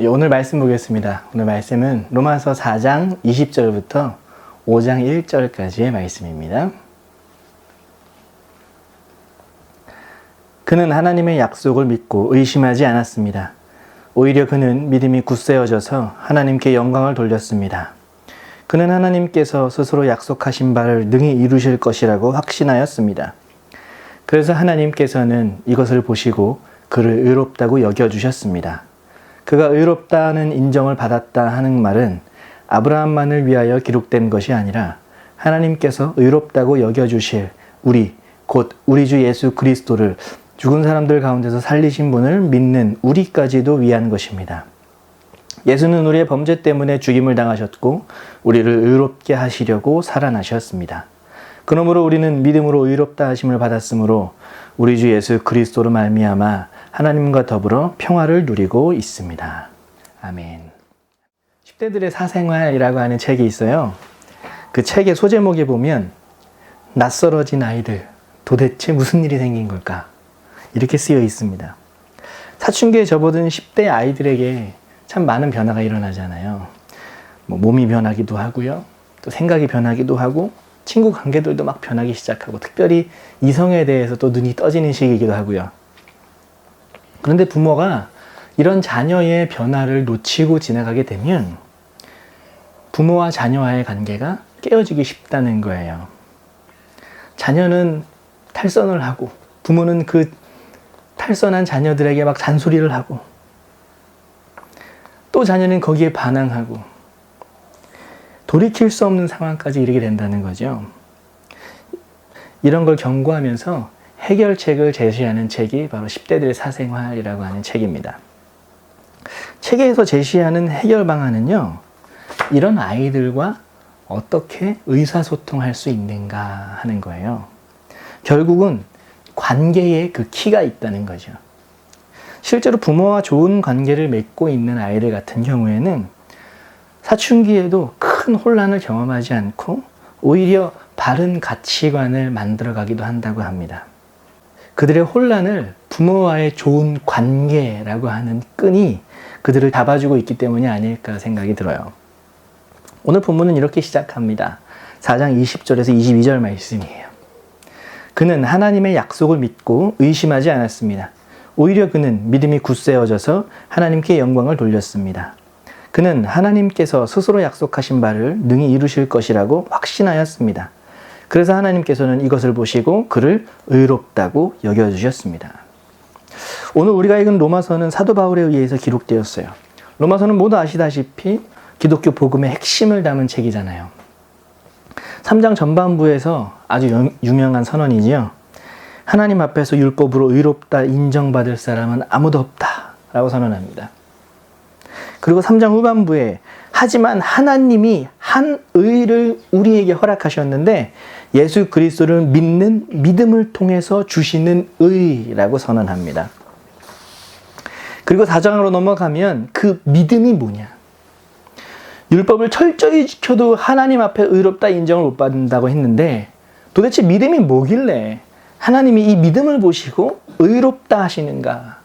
예, 오늘 말씀 보겠습니다. 오늘 말씀은 로마서 4장 20절부터 5장 1절까지의 말씀입니다. 그는 하나님의 약속을 믿고 의심하지 않았습니다. 오히려 그는 믿음이 굳세어져서 하나님께 영광을 돌렸습니다. 그는 하나님께서 스스로 약속하신 바를 능히 이루실 것이라고 확신하였습니다. 그래서 하나님께서는 이것을 보시고 그를 의롭다고 여겨주셨습니다. 그가 의롭다는 인정을 받았다 하는 말은 아브라함만을 위하여 기록된 것이 아니라 하나님께서 의롭다고 여겨주실 우리, 곧 우리 주 예수 그리스도를 죽은 사람들 가운데서 살리신 분을 믿는 우리까지도 위한 것입니다. 예수는 우리의 범죄 때문에 죽임을 당하셨고 우리를 의롭게 하시려고 살아나셨습니다. 그러므로 우리는 믿음으로 의롭다 하심을 받았으므로 우리 주 예수 그리스도로 말미암아 하나님과 더불어 평화를 누리고 있습니다. 아멘. 10대들의 사생활이라고 하는 책이 있어요. 그 책의 소제목에 보면 낯설어진 아이들 도대체 무슨 일이 생긴 걸까? 이렇게 쓰여 있습니다. 사춘기에 접어든 10대 아이들에게 참 많은 변화가 일어나잖아요. 뭐 몸이 변하기도 하고요. 또 생각이 변하기도 하고 친구 관계들도 막 변하기 시작하고 특별히 이성에 대해서 또 눈이 떠지는 시기이기도 하고요. 그런데 부모가 이런 자녀의 변화를 놓치고 지나가게 되면 부모와 자녀와의 관계가 깨어지기 쉽다는 거예요. 자녀는 탈선을 하고 부모는 그 탈선한 자녀들에게 막 잔소리를 하고 또 자녀는 거기에 반항하고 돌이킬 수 없는 상황까지 이르게 된다는 거죠. 이런 걸 경고하면서 해결책을 제시하는 책이 바로 10대들의 사생활이라고 하는 책입니다. 책에서 제시하는 해결 방안은요, 이런 아이들과 어떻게 의사소통할 수 있는가 하는 거예요. 결국은 관계에 그 키가 있다는 거죠. 실제로 부모와 좋은 관계를 맺고 있는 아이들 같은 경우에는 사춘기에도 큰 혼란을 경험하지 않고 오히려 바른 가치관을 만들어 가기도 한다고 합니다. 그들의 혼란을 부모와의 좋은 관계라고 하는 끈이 그들을 잡아주고 있기 때문이 아닐까 생각이 들어요. 오늘 본문은 이렇게 시작합니다. 4장 20절에서 22절 말씀이에요. 그는 하나님의 약속을 믿고 의심하지 않았습니다. 오히려 그는 믿음이 굳세어져서 하나님께 영광을 돌렸습니다. 그는 하나님께서 스스로 약속하신 바를 능히 이루실 것이라고 확신하였습니다. 그래서 하나님께서는 이것을 보시고 그를 의롭다고 여겨주셨습니다. 오늘 우리가 읽은 로마서는 사도 바울에 의해서 기록되었어요. 로마서는 모두 아시다시피 기독교 복음의 핵심을 담은 책이잖아요. 3장 전반부에서 아주 유명한 선언이지요. 하나님 앞에서 율법으로 의롭다 인정받을 사람은 아무도 없다. 라고 선언합니다. 그리고 3장 후반부에 하지만 하나님이 한 의를 우리에게 허락하셨는데 예수 그리스도를 믿는 믿음을 통해서 주시는 의라고 선언합니다. 그리고 4장으로 넘어가면 그 믿음이 뭐냐? 율법을 철저히 지켜도 하나님 앞에 의롭다 인정을 못 받는다고 했는데 도대체 믿음이 뭐길래 하나님이 이 믿음을 보시고 의롭다 하시는가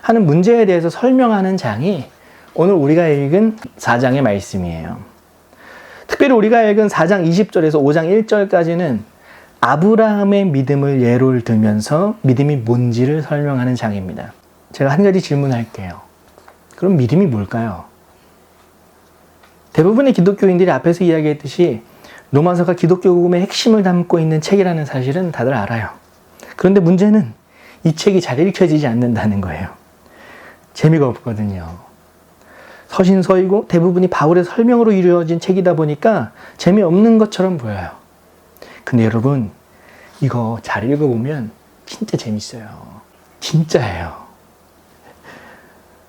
하는 문제에 대해서 설명하는 장이 오늘 우리가 읽은 4장의 말씀이에요. 특별히 우리가 읽은 4장 20절에서 5장 1절까지는 아브라함의 믿음을 예를 들면서 믿음이 뭔지를 설명하는 장입니다. 제가 한 가지 질문할게요. 그럼 믿음이 뭘까요? 대부분의 기독교인들이 앞에서 이야기했듯이 로마서가 기독교 복음의 핵심을 담고 있는 책이라는 사실은 다들 알아요. 그런데 문제는 이 책이 잘 읽혀지지 않는다는 거예요. 재미가 없거든요. 서신서이고 대부분이 바울의 설명으로 이루어진 책이다 보니까 재미없는 것처럼 보여요. 근데 여러분, 이거 잘 읽어보면 진짜 재밌어요. 진짜예요.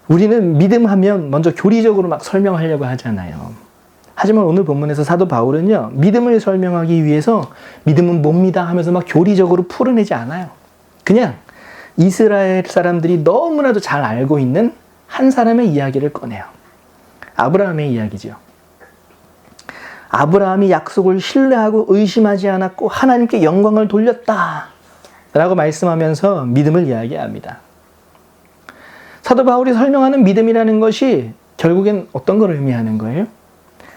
우리는 믿음하면 먼저 교리적으로 막 설명하려고 하잖아요. 하지만 오늘 본문에서 사도 바울은요, 믿음을 설명하기 위해서 믿음은 뭡니다 하면서 막 교리적으로 풀어내지 않아요. 그냥 이스라엘 사람들이 너무나도 잘 알고 있는 한 사람의 이야기를 꺼내요. 아브라함의 이야기죠. 아브라함이 약속을 신뢰하고 의심하지 않았고 하나님께 영광을 돌렸다. 라고 말씀하면서 믿음을 이야기합니다. 사도 바울이 설명하는 믿음이라는 것이 결국엔 어떤 걸 의미하는 거예요?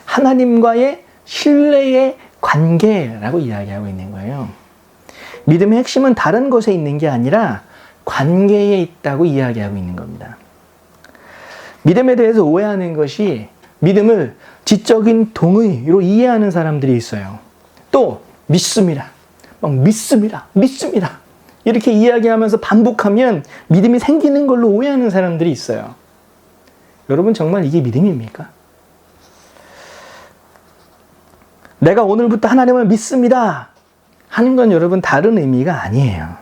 하나님과의 신뢰의 관계라고 이야기하고 있는 거예요. 믿음의 핵심은 다른 곳에 있는 게 아니라 관계에 있다고 이야기하고 있는 겁니다. 믿음에 대해서 오해하는 것이 믿음을 지적인 동의로 이해하는 사람들이 있어요. 또 믿습니다. 막 믿습니다. 믿습니다. 이렇게 이야기하면서 반복하면 믿음이 생기는 걸로 오해하는 사람들이 있어요. 여러분 정말 이게 믿음입니까? 내가 오늘부터 하나님을 믿습니다. 하는 건 여러분 다른 의미가 아니에요.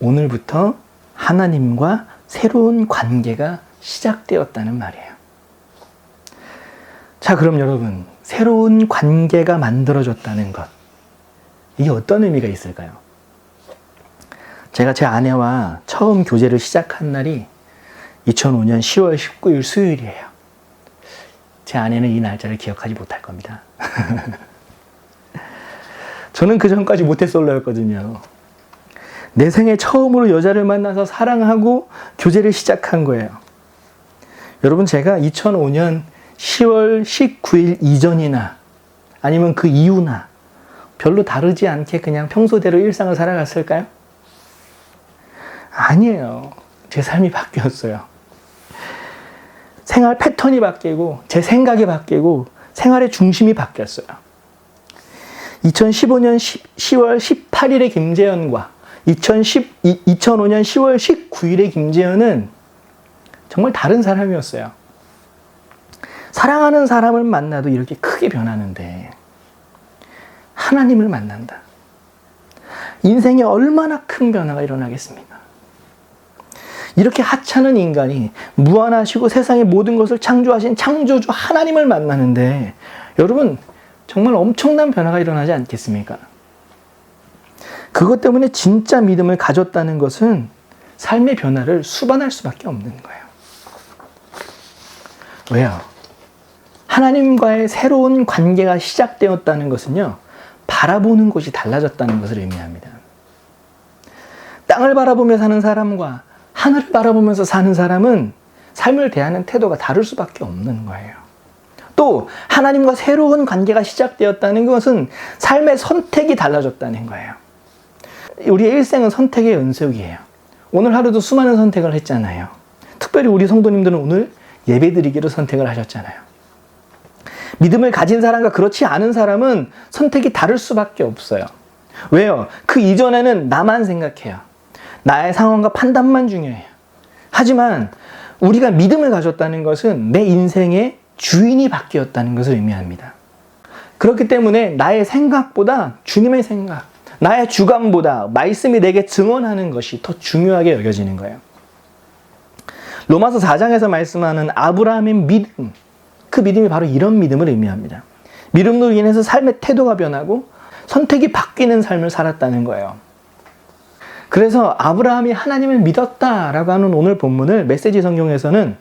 오늘부터 하나님과 새로운 관계가 시작되었다는 말이에요. 자, 그럼 여러분, 새로운 관계가 만들어졌다는 것. 이게 어떤 의미가 있을까요? 제가 제 아내와 처음 교제를 시작한 날이 2005년 10월 19일 수요일이에요. 제 아내는 이 날짜를 기억하지 못할 겁니다. 저는 그 전까지 모태솔로였거든요. 내 생에 처음으로 여자를 만나서 사랑하고 교제를 시작한 거예요. 여러분, 제가 2005년 10월 19일 이전이나 아니면 그 이후나 별로 다르지 않게 그냥 평소대로 일상을 살아갔을까요? 아니에요. 제 삶이 바뀌었어요. 생활 패턴이 바뀌고, 제 생각이 바뀌고, 생활의 중심이 바뀌었어요. 2015년 10, 월 18일의 김재현과 2010, 2005년 10월 19일의 김재현은 정말 다른 사람이었어요. 사랑하는 사람을 만나도 이렇게 크게 변하는데, 하나님을 만난다. 인생에 얼마나 큰 변화가 일어나겠습니까? 이렇게 하찮은 인간이 무한하시고 세상의 모든 것을 창조하신 창조주 하나님을 만나는데 여러분 정말 엄청난 변화가 일어나지 않겠습니까? 그것 때문에 진짜 믿음을 가졌다는 것은 삶의 변화를 수반할 수밖에 없는 거예요. 왜요? 하나님과의 새로운 관계가 시작되었다는 것은요, 바라보는 곳이 달라졌다는 것을 의미합니다. 땅을 바라보며 사는 사람과 하늘을 바라보면서 사는 사람은 삶을 대하는 태도가 다를 수밖에 없는 거예요. 또 하나님과 새로운 관계가 시작되었다는 것은 삶의 선택이 달라졌다는 거예요. 우리의 일생은 선택의 연속이에요. 오늘 하루도 수많은 선택을 했잖아요. 특별히 우리 성도님들은 오늘 예배 드리기로 선택을 하셨잖아요. 믿음을 가진 사람과 그렇지 않은 사람은 선택이 다를 수밖에 없어요. 왜요? 그 이전에는 나만 생각해요. 나의 상황과 판단만 중요해요. 하지만 우리가 믿음을 가졌다는 것은 내 인생의 주인이 바뀌었다는 것을 의미합니다. 그렇기 때문에 나의 생각보다 주님의 생각, 나의 주관보다 말씀이 내게 증언하는 것이 더 중요하게 여겨지는 거예요. 로마서 4장에서 말씀하는 아브라함의 믿음, 그 믿음이 바로 이런 믿음을 의미합니다. 믿음으로 인해서 삶의 태도가 변하고 선택이 바뀌는 삶을 살았다는 거예요. 그래서 아브라함이 하나님을 믿었다라고 하는 오늘 본문을 메시지 성경에서는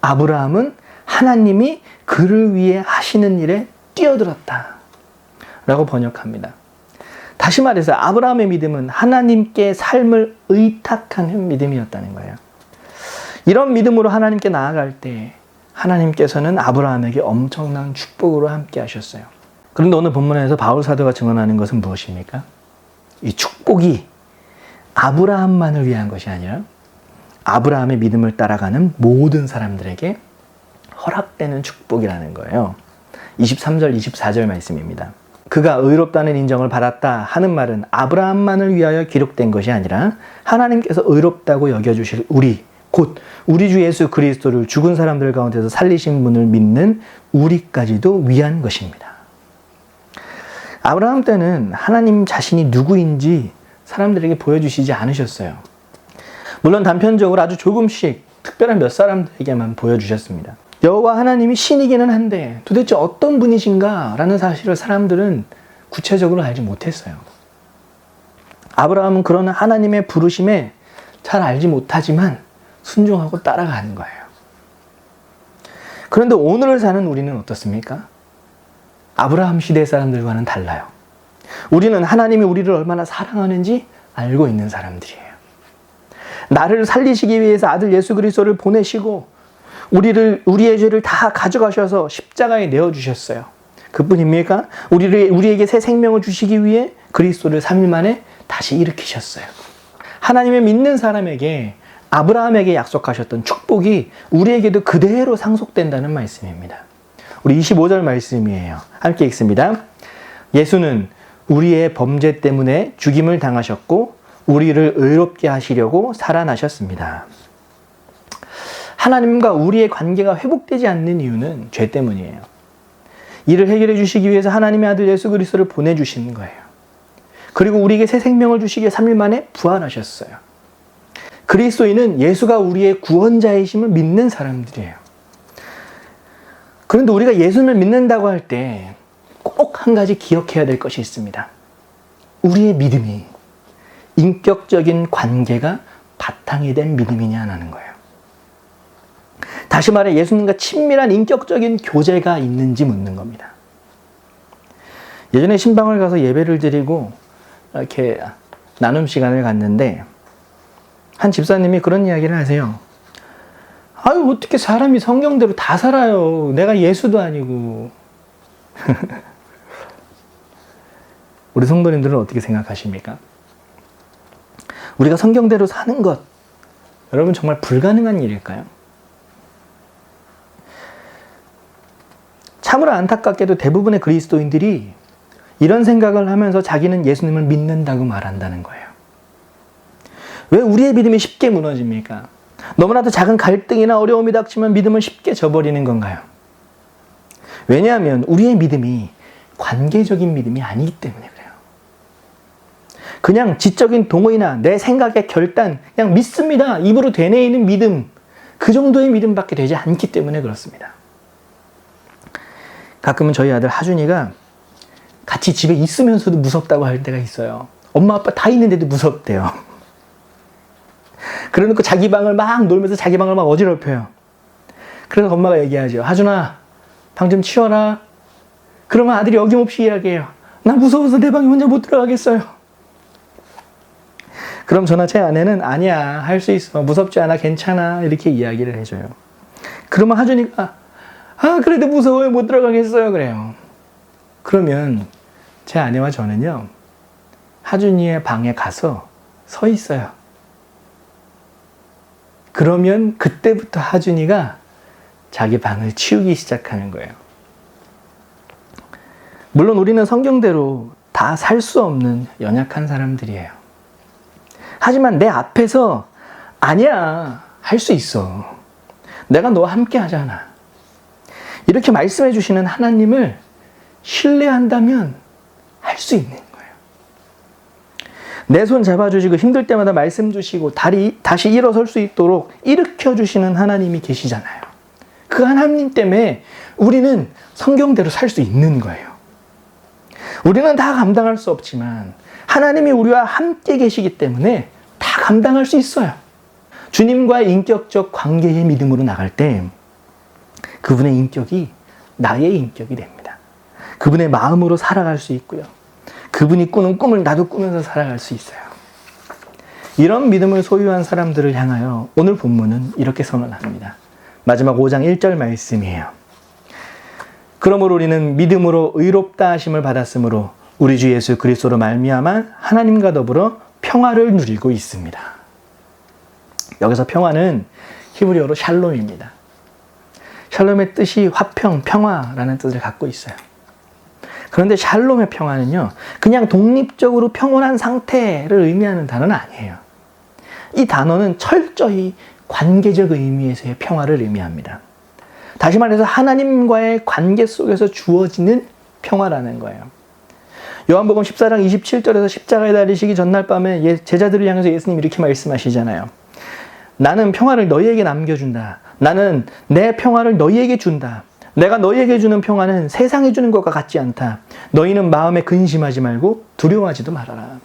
아브라함은 하나님이 그를 위해 하시는 일에 뛰어들었다. 라고 번역합니다. 다시 말해서 아브라함의 믿음은 하나님께 삶을 의탁하는 믿음이었다는 거예요. 이런 믿음으로 하나님께 나아갈 때 하나님께서는 아브라함에게 엄청난 축복으로 함께 하셨어요. 그런데 오늘 본문에서 바울 사도가 증언하는 것은 무엇입니까? 이 축복이 아브라함만을 위한 것이 아니라 아브라함의 믿음을 따라가는 모든 사람들에게 허락되는 축복이라는 거예요. 23절, 24절 말씀입니다. 그가 의롭다는 인정을 받았다 하는 말은 아브라함만을 위하여 기록된 것이 아니라 하나님께서 의롭다고 여겨주실 우리, 곧 우리 주 예수 그리스도를 죽은 사람들 가운데서 살리신 분을 믿는 우리까지도 위한 것입니다. 아브라함 때는 하나님 자신이 누구인지 사람들에게 보여주시지 않으셨어요. 물론 단편적으로 아주 조금씩 특별한 몇 사람들에게만 보여주셨습니다. 여호와 하나님이 신이기는 한데 도대체 어떤 분이신가라는 사실을 사람들은 구체적으로 알지 못했어요. 아브라함은 그런 하나님의 부르심에 잘 알지 못하지만 순종하고 따라가는 거예요. 그런데 오늘을 사는 우리는 어떻습니까? 아브라함 시대 사람들과는 달라요. 우리는 하나님이 우리를 얼마나 사랑하는지 알고 있는 사람들이에요. 나를 살리시기 위해서 아들 예수 그리스도를 보내시고 우리를 우리의 죄를 다 가져가셔서 십자가에 내어 주셨어요. 그뿐입니까? 우리를 우리에게 새 생명을 주시기 위해 그리스도를 3일 만에 다시 일으키셨어요. 하나님의 믿는 사람에게 아브라함에게 약속하셨던 축복이 우리에게도 그대로 상속된다는 말씀입니다. 우리 25절 말씀이에요. 함께 읽습니다. 예수는 우리의 범죄 때문에 죽임을 당하셨고 우리를 의롭게 하시려고 살아나셨습니다. 하나님과 우리의 관계가 회복되지 않는 이유는 죄 때문이에요. 이를 해결해 주시기 위해서 하나님의 아들 예수 그리스도를 보내주신 거예요. 그리고 우리에게 새 생명을 주시기에 3일 만에 부활하셨어요. 그리스도인은 예수가 우리의 구원자이심을 믿는 사람들이에요. 그런데 우리가 예수를 믿는다고 할 때 꼭 한 가지 기억해야 될 것이 있습니다. 우리의 믿음이 인격적인 관계가 바탕이 된 믿음이냐는 거예요. 다시 말해 예수님과 친밀한 인격적인 교제가 있는지 묻는 겁니다. 예전에 신방을 가서 예배를 드리고 이렇게 나눔 시간을 갔는데 한 집사님이 그런 이야기를 하세요. 아유 어떻게 사람이 성경대로 다 살아요. 내가 예수도 아니고. 우리 성도님들은 어떻게 생각하십니까? 우리가 성경대로 사는 것, 여러분 정말 불가능한 일일까요? 참으로 안타깝게도 대부분의 그리스도인들이 이런 생각을 하면서 자기는 예수님을 믿는다고 말한다는 거예요. 왜 우리의 믿음이 쉽게 무너집니까? 너무나도 작은 갈등이나 어려움이 닥치면 믿음을 쉽게 저버리는 건가요? 왜냐하면 우리의 믿음이 관계적인 믿음이 아니기 때문에 그래요. 그냥 지적인 동의나 내 생각의 결단, 그냥 믿습니다. 입으로 되뇌이는 믿음, 그 정도의 믿음밖에 되지 않기 때문에 그렇습니다. 가끔은 저희 아들 하준이가 같이 집에 있으면서도 무섭다고 할 때가 있어요. 엄마 아빠 다 있는데도 무섭대요. 그래놓고 자기 방을 막 놀면서 자기 방을 막 어지럽혀요. 그래서 엄마가 얘기하죠. 하준아, 방 좀 치워라. 그러면 아들이 어김없이 이야기해요. 나 무서워서 내 방에 혼자 못 들어가겠어요. 그럼 저나 제 아내는 아니야, 할 수 있어. 무섭지 않아, 괜찮아. 이렇게 이야기를 해줘요. 그러면 하준이가 아, 그래도 무서워요. 못 들어가겠어요. 그래요. 그러면 제 아내와 저는요, 하준이의 방에 가서 서 있어요. 그러면 그때부터 하준이가 자기 방을 치우기 시작하는 거예요. 물론 우리는 성경대로 다 살 수 없는 연약한 사람들이에요. 하지만 내 앞에서 아니야, 할 수 있어. 내가 너와 함께 하잖아. 이렇게 말씀해 주시는 하나님을 신뢰한다면 할 수 있는 거예요. 내 손 잡아주시고 힘들 때마다 말씀 주시고 다리 다시 일어설 수 있도록 일으켜 주시는 하나님이 계시잖아요. 그 하나님 때문에 우리는 성경대로 살 수 있는 거예요. 우리는 다 감당할 수 없지만 하나님이 우리와 함께 계시기 때문에 다 감당할 수 있어요. 주님과의 인격적 관계의 믿음으로 나갈 때 그분의 인격이 나의 인격이 됩니다. 그분의 마음으로 살아갈 수 있고요. 그분이 꾸는 꿈을 나도 꾸면서 살아갈 수 있어요. 이런 믿음을 소유한 사람들을 향하여 오늘 본문은 이렇게 선언합니다. 마지막 5장 1절 말씀이에요. 그러므로 우리는 믿음으로 의롭다 하심을 받았으므로 우리 주 예수 그리스도로 말미암아 하나님과 더불어 평화를 누리고 있습니다. 여기서 평화는 히브리어로 샬롬입니다. 샬롬의 뜻이 화평, 평화라는 뜻을 갖고 있어요. 그런데 샬롬의 평화는요, 그냥 독립적으로 평온한 상태를 의미하는 단어는 아니에요. 이 단어는 철저히 관계적 의미에서의 평화를 의미합니다. 다시 말해서 하나님과의 관계 속에서 주어지는 평화라는 거예요. 요한복음 14장 27절에서 십자가에 달리시기 전날 밤에 예, 제자들을 향해서 예수님 이렇게 말씀하시잖아요. 나는 평화를 너희에게 남겨준다. 나는 내 평화를 너희에게 준다. 내가 너희에게 주는 평화는 세상이 주는 것과 같지 않다. 너희는 마음에 근심하지 말고 두려워하지도 말아라.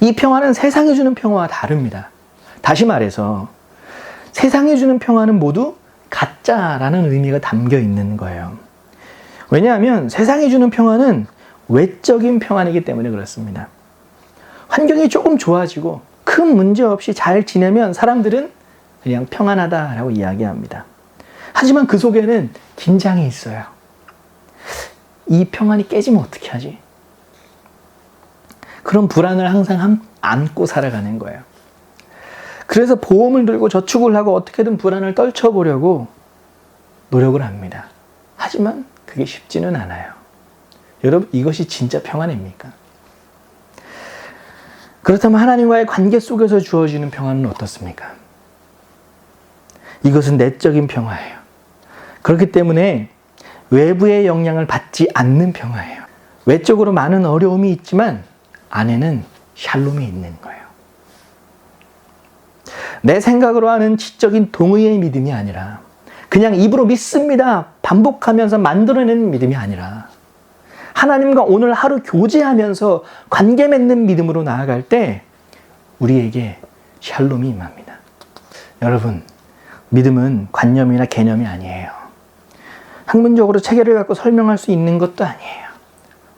이 평화는 세상이 주는 평화와 다릅니다. 다시 말해서 세상이 주는 평화는 모두 가짜라는 의미가 담겨 있는 거예요. 왜냐하면 세상이 주는 평화는 외적인 평안이기 때문에 그렇습니다. 환경이 조금 좋아지고 큰 문제 없이 잘 지내면 사람들은 그냥 평안하다라고 이야기합니다. 하지만 그 속에는 긴장이 있어요. 이 평안이 깨지면 어떻게 하지? 그런 불안을 항상 함- 안고 살아가는 거예요. 그래서 보험을 들고 저축을 하고 어떻게든 불안을 떨쳐보려고 노력을 합니다. 하지만 그게 쉽지는 않아요. 여러분, 이것이 진짜 평안입니까? 그렇다면 하나님과의 관계 속에서 주어지는 평안은 어떻습니까? 이것은 내적인 평화예요. 그렇기 때문에 외부의 영향을 받지 않는 평화예요. 외적으로 많은 어려움이 있지만 안에는 샬롬이 있는 거예요. 내 생각으로 하는 지적인 동의의 믿음이 아니라 그냥 입으로 믿습니다. 반복하면서 만들어내는 믿음이 아니라 하나님과 오늘 하루 교제하면서 관계 맺는 믿음으로 나아갈 때 우리에게 샬롬이 임합니다. 여러분, 믿음은 관념이나 개념이 아니에요. 학문적으로 체계를 갖고 설명할 수 있는 것도 아니에요.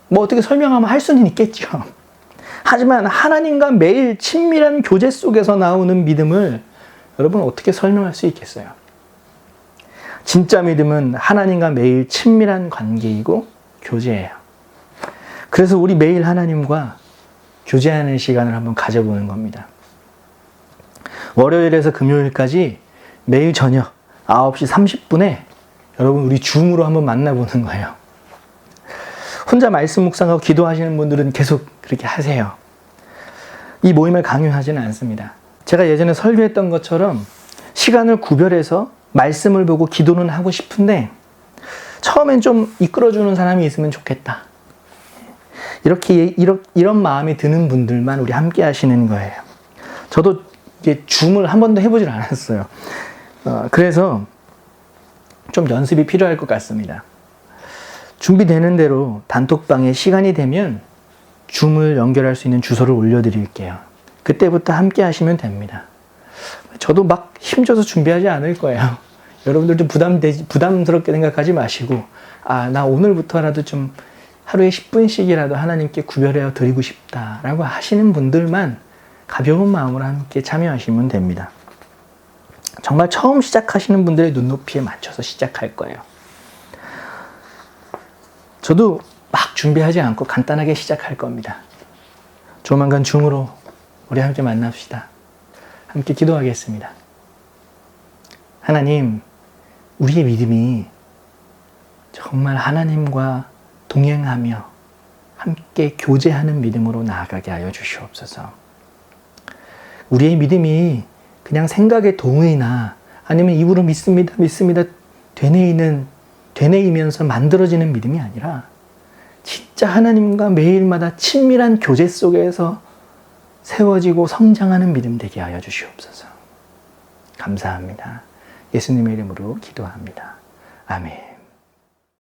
뭐 어떻게 설명하면 할 수는 있겠죠. 하지만 하나님과 매일 친밀한 교제 속에서 나오는 믿음을 여러분 어떻게 설명할 수 있겠어요? 진짜 믿음은 하나님과 매일 친밀한 관계이고 교제예요. 그래서 우리 매일 하나님과 교제하는 시간을 한번 가져보는 겁니다. 월요일에서 금요일까지 매일 저녁 9시 30분에 여러분 우리 줌으로 한번 만나보는 거예요. 혼자 말씀 묵상하고 기도하시는 분들은 계속 그렇게 하세요. 이 모임을 강요하지는 않습니다. 제가 예전에 설교했던 것처럼 시간을 구별해서 말씀을 보고 기도는 하고 싶은데 처음엔 좀 이끌어주는 사람이 있으면 좋겠다. 이렇게 이런, 이런 마음이 드는 분들만 우리 함께 하시는 거예요. 저도 이게 줌을 한 번도 해보질 않았어요. 어, 그래서 좀 연습이 필요할 것 같습니다. 준비되는 대로 단톡방에 시간이 되면 줌을 연결할 수 있는 주소를 올려드릴게요. 그때부터 함께 하시면 됩니다. 저도 막 힘줘서 준비하지 않을 거예요. 여러분들도 부담되지, 부담스럽게 생각하지 마시고, 아, 나 오늘부터라도 좀 하루에 10분씩이라도 하나님께 구별해 드리고 싶다라고 하시는 분들만 가벼운 마음으로 함께 참여하시면 됩니다. 정말 처음 시작하시는 분들의 눈높이에 맞춰서 시작할 거예요. 저도 막 준비하지 않고 간단하게 시작할 겁니다. 조만간 줌으로 우리 함께 만납시다. 함께 기도하겠습니다. 하나님, 우리의 믿음이 정말 하나님과 동행하며 함께 교제하는 믿음으로 나아가게 하여 주시옵소서. 우리의 믿음이 그냥 생각의 동의나 아니면 입으로 믿습니다, 믿습니다, 되뇌이는, 되뇌이면서 만들어지는 믿음이 아니라 진짜 하나님과 매일마다 친밀한 교제 속에서 세워지고 성장하는 믿음 되게 하여 주시옵소서. 감사합니다. 예수님의 이름으로 기도합니다. 아멘.